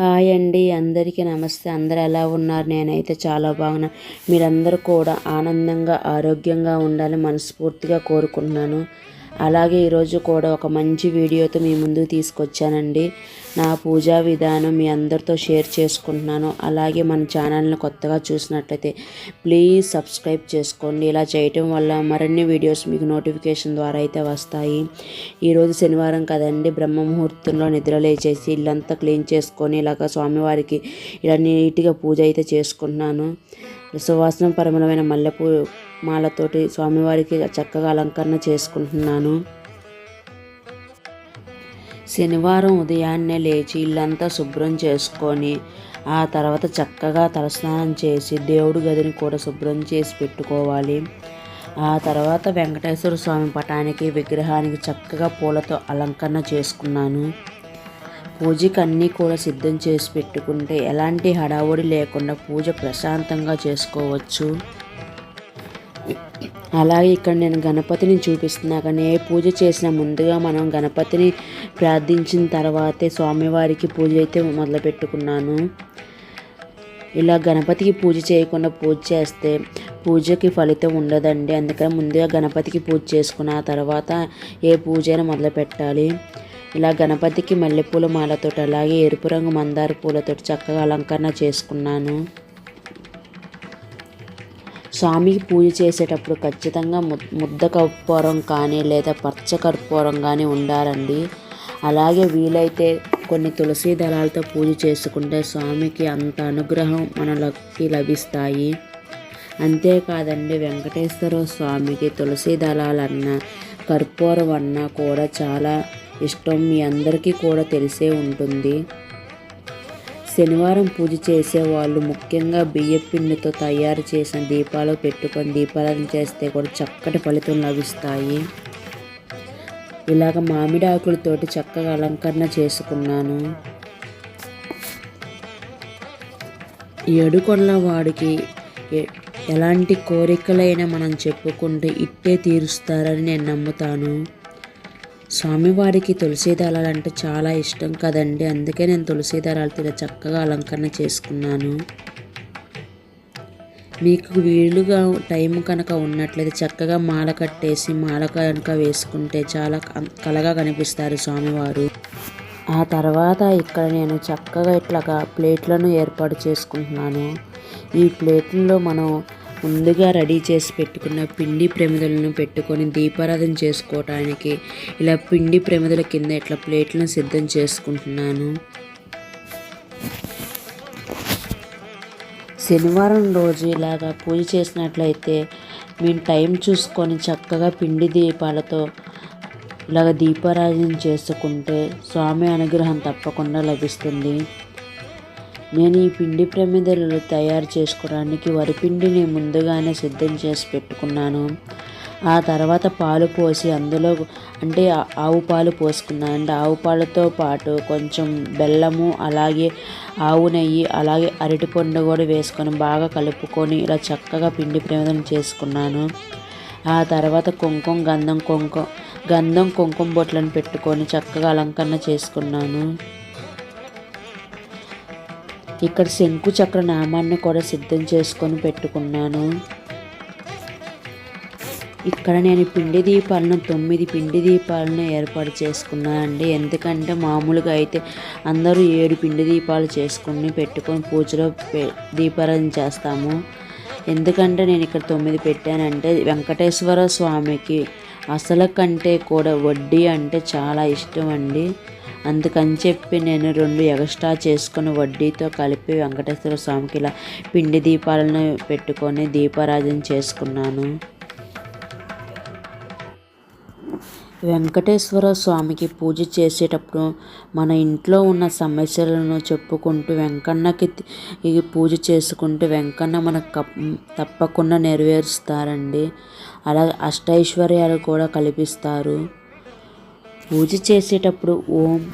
Hi అండి అందరికీ నమస్తే. అందరు ఎలా ఉన్నారు? నేనైతే చాలా బాగున్నా. మీరందరూ కూడా ఆనందంగా ఆరోగ్యంగా ఉండాలని మనస్ఫూర్తిగా కోరుకుంటున్నాను. అలాగే ఈరోజు కూడా ఒక మంచి వీడియోతో మీ ముందుకు తీసుకొచ్చానండి. నా పూజా విధానం మీ అందరితో షేర్ చేసుకుంటున్నాను. అలాగే మన ఛానల్ని కొత్తగా చూసినట్లయితే ప్లీజ్ సబ్స్క్రైబ్ చేసుకోండి. ఇలా చేయటం వల్ల మరిన్ని వీడియోస్ మీకు నోటిఫికేషన్ ద్వారా అయితే వస్తాయి. ఈరోజు శనివారం కదండి. బ్రహ్మ ముహూర్తంలో నిద్ర లేచేసి ఇల్లంతా క్లీన్ చేసుకొని ఇలాగ స్వామివారికి ఇలా నీట్గా పూజ అయితే చేసుకుంటున్నాను. సువాసన పరిమళమైన మల్లెపూ మాలతోటి స్వామివారికి చక్కగా అలంకరణ చేసుకుంటున్నాను. శనివారం ఉదయాన్నే లేచి ఇల్లంతా శుభ్రం చేసుకొని ఆ తర్వాత చక్కగా తలస్నానం చేసి దేవుడి గదిని కూడా శుభ్రం చేసి పెట్టుకోవాలి. ఆ తర్వాత వెంకటేశ్వర స్వామి పటానికి విగ్రహానికి చక్కగా పూలతో అలంకరణ చేసుకున్నాను. పూజకి అన్నీ కూడా సిద్ధం చేసి పెట్టుకుంటే ఎలాంటి హడావుడి లేకుండా పూజ ప్రశాంతంగా చేసుకోవచ్చు. అలాగే ఇక్కడ నేను గణపతిని చూపిస్తున్నా కానీ ఏ పూజ చేసినా ముందుగా మనం గణపతిని ప్రార్థించిన తర్వాతే స్వామివారికి పూజ అయితే మొదలుపెట్టుకున్నాను. ఇలా గణపతికి పూజ చేయకుండా పూజ చేస్తే పూజకి ఫలితం ఉండదండి. అందుకని ముందుగా గణపతికి పూజ చేసుకున్న తర్వాత ఏ పూజ అయినా మొదలు పెట్టాలి ఇలా గణపతికి మల్లెపూల మాలతో అలాగే ఎరుపు రంగు మందార పూలతో చక్కగా అలంకరణ చేసుకున్నాను. స్వామికి పూజ చేసేటప్పుడు ఖచ్చితంగా ముద్ద కర్పూరం కానీ లేదా పచ్చ కర్పూరం కానీ ఉండాలండి. అలాగే వీలైతే కొన్ని తులసి దళాలతో పూజ చేసుకుంటే స్వామికి అంత అనుగ్రహం మనకి లభిస్తాయి. అంతేకాదండి వెంకటేశ్వర స్వామికి తులసి దళాలన్న కర్పూరం అన్న కూడా చాలా ఇష్టం. మీ అందరికీ కూడా తెలిసే ఉంటుంది. శనివారం పూజ చేసేవాళ్ళు ముఖ్యంగా బియ్యపిండితో తయారు చేసిన దీపాలు పెట్టుకొని దీపాలను చేస్తే కూడా చక్కటి ఫలితం లభిస్తాయి. ఇలాగ మామిడి ఆకులతోటి చక్కగా అలంకరణ చేసుకున్నాను. ఏడుకొండల వాడికి ఎలాంటి కోరికలైనా మనం చెప్పుకుంటే ఇట్టే తీరుస్తారని నేను నమ్ముతాను. స్వామివారికి తులసి దళాలు అంటే చాలా ఇష్టం కదండి. అందుకే నేను తులసి దళాలతో చక్కగా అలంకరణ చేసుకున్నాను. మీకు వీలుగా టైం కనుక ఉన్నట్లయితే చక్కగా మాల కట్టేసి మాల కనుక వేసుకుంటే చాలా కలగా కనిపిస్తారు స్వామివారు. ఆ తర్వాత ఇక్కడ నేను చక్కగా ఇట్లాగా ప్లేట్లను ఏర్పాటు చేసుకుంటున్నాను. ఈ ప్లేట్లలో మనం ముందుగా రెడీ చేసి పెట్టుకున్న పిండి ప్రమిదలను పెట్టుకొని దీపారాధన చేసుకోవటానికి ఇలా పిండి ప్రమిదల కింద ఇట్లా ప్లేట్లను సిద్ధం చేసుకుంటున్నాను. శనివారం రోజు ఇలాగా పూజ చేసినట్లయితే మేము టైం చూసుకొని చక్కగా పిండి దీపాలతో ఇలాగ దీపారాధన చేసుకుంటే స్వామి అనుగ్రహం తప్పకుండా లభిస్తుంది. నేను ఈ పిండి ప్రమిదలు తయారు చేసుకోవడానికి వరిపిండిని ముందుగానే సిద్ధం చేసి పెట్టుకున్నాను. ఆ తర్వాత పాలు పోసి అందులో అంటే ఆవు పాలు పోసుకున్నాను. అంటే ఆవు పాలతో పాటు కొంచెం బెల్లము అలాగే ఆవు నెయ్యి అలాగే అరటిపండు కూడా వేసుకొని బాగా కలుపుకొని ఇలా చక్కగా పిండి ప్రమిదం చేసుకున్నాను. ఆ తర్వాత కుంకుమ గంధం కుంకుమ గంధం కుంకుమ బొట్లను పెట్టుకొని చక్కగా అలంకరణ చేసుకున్నాను. ఇక్కడ శంకు చక్ర నామాన్ని కూడా సిద్ధం చేసుకొని పెట్టుకున్నాను. ఇక్కడ నేను పిండి దీపాలను తొమ్మిది పిండి దీపాలను ఏర్పాటు చేసుకున్నాను అండి. ఎందుకంటే మామూలుగా అయితే అందరూ ఏడు పిండి దీపాలు చేసుకుని పెట్టుకొని పూజలో దీపారాధన చేస్తాము. ఎందుకంటే నేను ఇక్కడ తొమ్మిది పెట్టానంటే వెంకటేశ్వర స్వామికి అసలు కంటే కూడా వడ్డీ అంటే చాలా ఇష్టం అండి. అందుకని చెప్పి నేను రెండు ఎక్స్ట్రా చేసుకుని వడ్డీతో కలిపి వెంకటేశ్వర స్వామికి ఇలా పిండి దీపాలను పెట్టుకొని దీపారాధన చేసుకున్నాను. వెంకటేశ్వర స్వామికి పూజ చేసేటప్పుడు మన ఇంట్లో ఉన్న సమస్యలను చెప్పుకుంటూ వెంకన్నకి పూజ చేసుకుంటూ వెంకన్న మనకు తప్పకుండా నెరవేరుస్తారండి. అలా అష్టైశ్వర్యాలు కూడా కల్పిస్తారు. పూజ చేసేటప్పుడు ఓం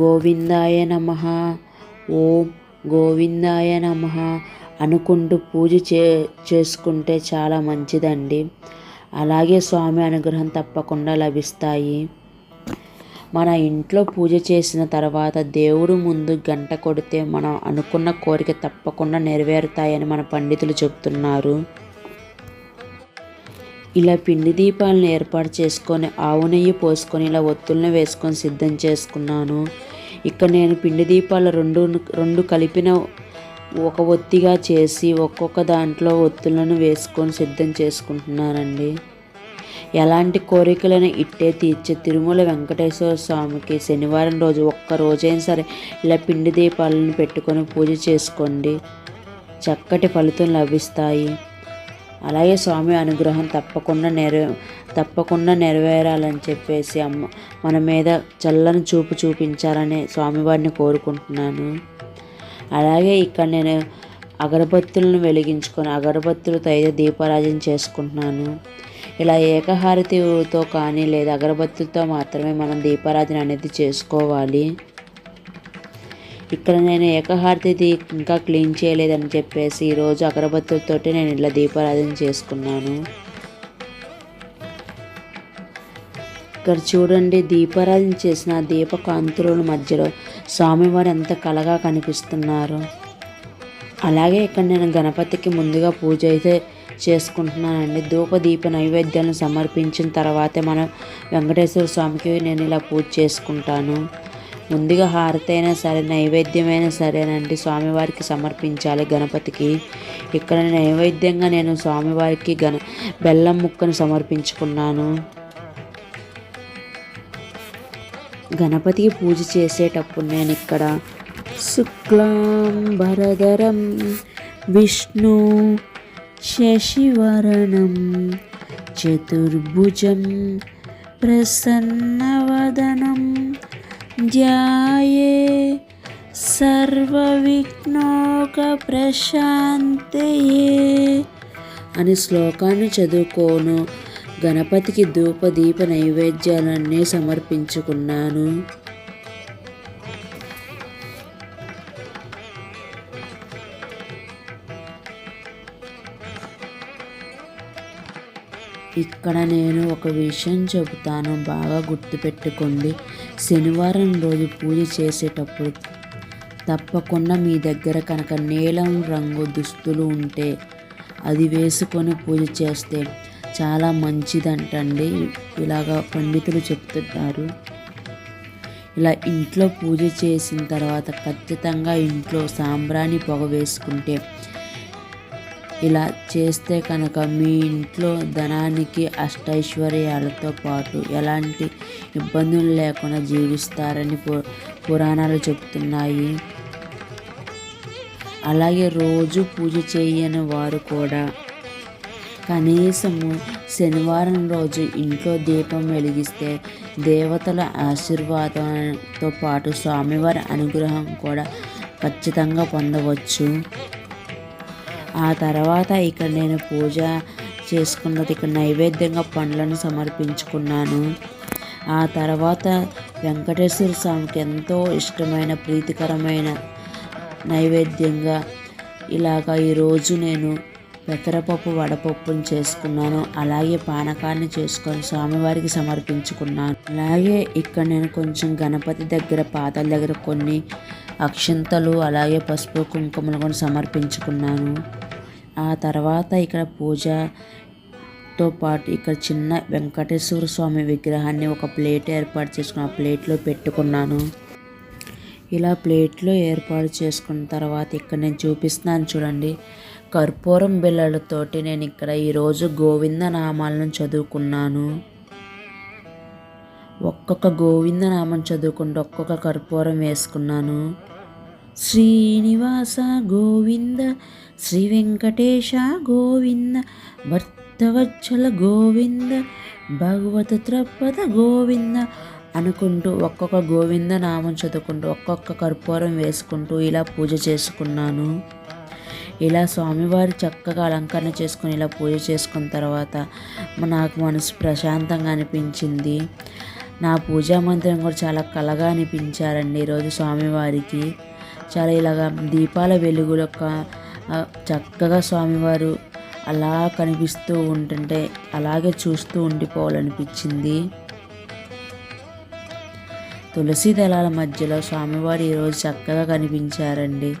గోవిందాయ నమ ఓం గోవిందాయ నమ అనుకుంటూ పూజ చే చేసుకుంటే చాలా మంచిదండి. అలాగే స్వామి అనుగ్రహం తప్పకుండా లభిస్తాయి. మన ఇంట్లో పూజ చేసిన తర్వాత దేవుడు ముందు గంట కొడితే మనం అనుకున్న కోరిక తప్పకుండా నెరవేరుతాయని మన పండితులు చెప్తున్నారు. ఇలా పిండి దీపాలను ఏర్పాటు చేసుకొని ఆవు నెయ్యి పోసుకొని ఇలా ఒత్తులను వేసుకొని సిద్ధం చేసుకున్నాను. ఇక్కడ నేను పిండి దీపాలు రెండు రెండు కలిపిన ఒక ఒత్తిగా చేసి ఒక్కొక్క దాంట్లో ఒత్తులను వేసుకొని సిద్ధం చేసుకుంటున్నానండి. ఎలాంటి కోరికలను ఇట్టే తీర్చే తిరుమల వెంకటేశ్వర స్వామికి శనివారం రోజు ఒక్క రోజైనా సరే ఇలా పిండి దీపాలను పెట్టుకొని పూజ చేసుకోండి. చక్కటి ఫలితం లభిస్తాయి. అలాగే స్వామి అనుగ్రహం తప్పకుండా నెరవే తప్పకుండా నెరవేరాలని చెప్పేసి అమ్మ మన మీద చల్లని చూపు చూపించాలని స్వామివారిని కోరుకుంటున్నాను. అలాగే ఇక్కడ నేను అగరబత్తులను వెలిగించుకొని అగరబత్తులతో అయితే దీపారాజన చేసుకుంటున్నాను. ఇలా ఏకహారతితో కానీ లేదా అగరబత్తులతో మాత్రమే మనం దీపారాధన అనేది చేసుకోవాలి. ఇక్కడ నేను ఏకహారతిది ఇంకా క్లీన్ చేయలేదని చెప్పేసి ఈరోజు అగరబత్తులతోటి నేను ఇలా దీపారాధన చేసుకున్నాను. ఇక్కడ చూడండి దీపారాధన చేసిన దీపకాంతులు మధ్యలో స్వామివారు ఎంత కలగా కనిపిస్తున్నారు. అలాగే ఇక్కడ నేను గణపతికి ముందుగా పూజ అయితే చేసుకుంటున్నానండి. ధూప దీప నైవేద్యాలను సమర్పించిన తర్వాతే మనం వెంకటేశ్వర స్వామికి నేను ఇలా పూజ చేసుకుంటాను. ముందుగా హారతైనా అయినా సరే నైవేద్యమైనా సరేనండి స్వామివారికి సమర్పించాలి గణపతికి. ఇక్కడ నైవేద్యంగా నేను స్వామివారికి గణ బెల్లం ముక్కను సమర్పించుకున్నాను. గణపతికి పూజ చేసేటప్పుడు నేను ఇక్కడ శుక్లాం భరధరం విష్ణు శశివరణం చతుర్భుజం ప్రసన్నవదనం ధ్యాయే ప్రశాంతయే అని శ్లోకాన్ని చదువుకోను. గణపతికి ధూప దీప నైవేద్యాలన్నీ సమర్పించుకున్నాను. ఇక్కడ నేను ఒక విషయం చెబుతాను. బాగా గుర్తుపెట్టుకోండి. శనివారం రోజు పూజ చేసేటప్పుడు తప్పకుండా మీ దగ్గర కనుక నీలం రంగు దుస్తులు ఉంటే అది వేసుకొని పూజ చేస్తే చాలా మంచిదంటండి. ఇలాగా పండితులు చెప్తున్నారు. ఇలా ఇంట్లో పూజ చేసిన తర్వాత ఖచ్చితంగా ఇంట్లో సాంబ్రాణి పొగ వేసుకుంటే ఇలా చేస్తే కనుక మీ ఇంట్లో ధనానికి అష్టైశ్వర్యాలతో పాటు ఎలాంటి ఇబ్బందులు లేకుండా జీవిస్తారని పు పురాణాలు చెప్తున్నాయి. అలాగే రోజు పూజ చేయని వారు కూడా కనీసము శనివారం రోజు ఇంట్లో దీపం వెలిగిస్తే దేవతల ఆశీర్వాదంతో పాటు స్వామివారి అనుగ్రహం కూడా ఖచ్చితంగా పొందవచ్చు. ఆ తర్వాత ఇక్కడ నేను పూజ చేసుకున్నది ఇక్కడ నైవేద్యంగా పండ్లను సమర్పించుకున్నాను. ఆ తర్వాత వెంకటేశ్వర స్వామికి ఎంతో ఇష్టమైన ప్రీతికరమైన నైవేద్యంగా ఇలాగ ఈరోజు నేను పెసరపప్పు వడపప్పును చేసుకున్నాను. అలాగే పానకాన్ని చేసుకొని స్వామివారికి సమర్పించుకున్నాను. అలాగే ఇక్కడ నేను కొంచెం గణపతి దగ్గర పాదాల దగ్గర కొన్ని అక్షంతలు అలాగే పసుపు కుంకుమలు కూడా సమర్పించుకున్నాను. ఆ తర్వాత ఇక్కడ పూజతో పాటు ఇక్కడ చిన్న వెంకటేశ్వర స్వామి విగ్రహాన్ని ఒక ప్లేట్ ఏర్పాటు చేసుకుని ఆ ప్లేట్లో పెట్టుకున్నాను. ఇలా ప్లేట్లో ఏర్పాటు చేసుకున్న తర్వాత ఇక్కడ నేను చూపిస్తున్నాను చూడండి. కర్పూరం బిళ్ళలతోటి నేను ఇక్కడ ఈరోజు గోవింద నామాలను చదువుకున్నాను. ఒక్కొక్క గోవింద నామం చదువుకుంటూ ఒక్కొక్క కర్పూరం వేసుకున్నాను. శ్రీనివాస గోవింద శ్రీ వెంకటేశ గోవింద భర్తవచ్చల గోవింద భగవత త్రపద గోవింద అనుకుంటూ ఒక్కొక్క గోవింద నామం చదువుకుంటూ ఒక్కొక్క కర్పూరం వేసుకుంటూ ఇలా పూజ చేసుకున్నాను. ఇలా స్వామివారి చక్కగా అలంకరణ చేసుకుని ఇలా పూజ చేసుకున్న తర్వాత నాకు మనసు ప్రశాంతంగా అనిపించింది. నా పూజా మందిరం కూడా చాలా కలగా అనిపించారండి ఈరోజు స్వామివారికి. చాలా ఇలాగా దీపాల వెలుగులొక్క చక్కగా స్వామివారు అలా కనిపిస్తూ ఉంటుంటే అలాగే చూస్తూ ఉండిపోవాలనిపించింది. తులసి దళాల మధ్యలో స్వామివారు ఈరోజు చక్కగా కనిపించారండి.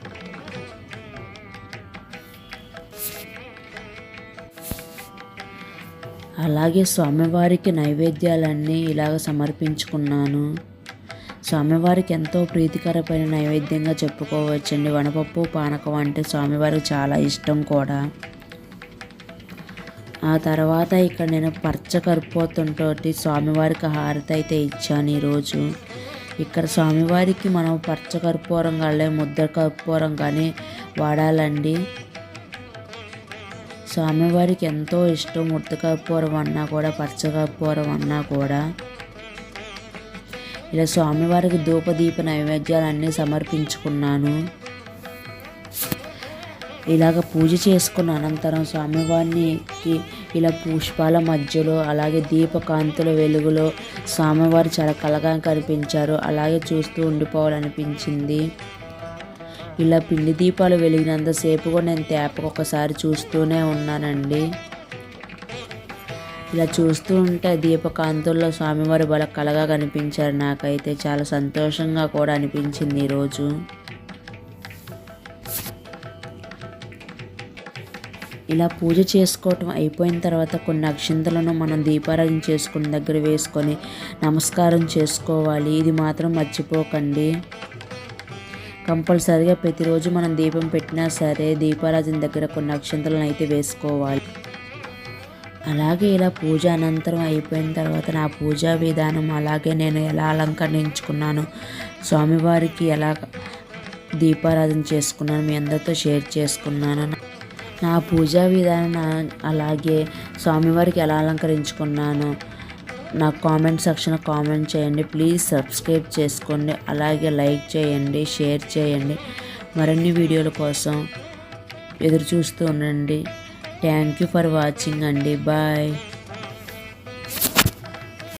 అలాగే స్వామివారికి నైవేద్యాలన్నీ ఇలాగ సమర్పించుకున్నాను. స్వామివారికి ఎంతో ప్రీతికరమైన నైవేద్యంగా చెప్పుకోవచ్చండి. వనపప్పు పానకం అంటే స్వామివారికి చాలా ఇష్టం కూడా. ఆ తర్వాత ఇక్కడ నేను పచ్చ కర్పూరంతో స్వామివారికి హారతి అయితే ఇచ్చాను ఈరోజు. ఇక్కడ స్వామివారికి మనం పచ్చ కర్పూరం కానీ ముద్ద కర్పూరం కానీ వాడాలండి. స్వామివారికి ఎంతో ఇష్టం ముద్ద కర్పూరం అన్నా కూడా పచ్చ కర్పూరం అన్నా కూడా. ఇలా స్వామివారికి ధూపదీప నైవేద్యాలన్నీ సమర్పించుకున్నాను. ఇలాగ పూజ చేసుకున్న అనంతరం స్వామివారికి ఇలా పుష్పాల మధ్యలో అలాగే దీపకాంతుల వెలుగులో స్వామివారు చాలా కలగా కనిపించారు. అలాగే చూస్తూ ఉండిపోవాలనిపించింది. ఇలా పిండి దీపాలు వెలిగినంతసేపు కూడా నేను తేపకు ఒకసారి చూస్తూనే ఉన్నానండి. ఇలా చూస్తూ ఉంటే దీపకాంతుల్లో స్వామివారు బల కలగా కనిపించారు. నాకైతే చాలా సంతోషంగా కూడా అనిపించింది ఈరోజు ఇలా పూజ చేసుకోవటం అయిపోయిన తర్వాత కొన్ని అక్షింతలను మనం దీపారాధన చేసుకున్న దగ్గర వేసుకొని నమస్కారం చేసుకోవాలి. ఇది మాత్రం మర్చిపోకండి. కంపల్సరిగా ప్రతిరోజు మనం దీపం పెట్టినా సరే దీపారాధన దగ్గర కొన్ని అక్షంతలను అయితే వేసుకోవాలి. అలాగే ఇలా పూజ అనంతరం అయిపోయిన తర్వాత నా పూజా విధానం అలాగే నేను ఎలా అలంకరించుకున్నాను స్వామివారికి ఎలా దీపారాధన చేసుకున్నాను మీ అందరితో షేర్ చేసుకున్నాను. నా పూజా విధానం అలాగే స్వామివారికి ఎలా అలంకరించుకున్నాను నా కామెంట్ సెక్షన్ కామెంట్ చేయండి. ప్లీజ్ సబ్స్క్రైబ్ చేసుకోండి అలాగే లైక్ చేయండి షేర్ చేయండి. మరిన్ని వీడియోల కోసం ఎదురు చూస్తూ ఉండండి. థ్యాంక్ యూ ఫర్ వాచింగ్ అండి బాయ్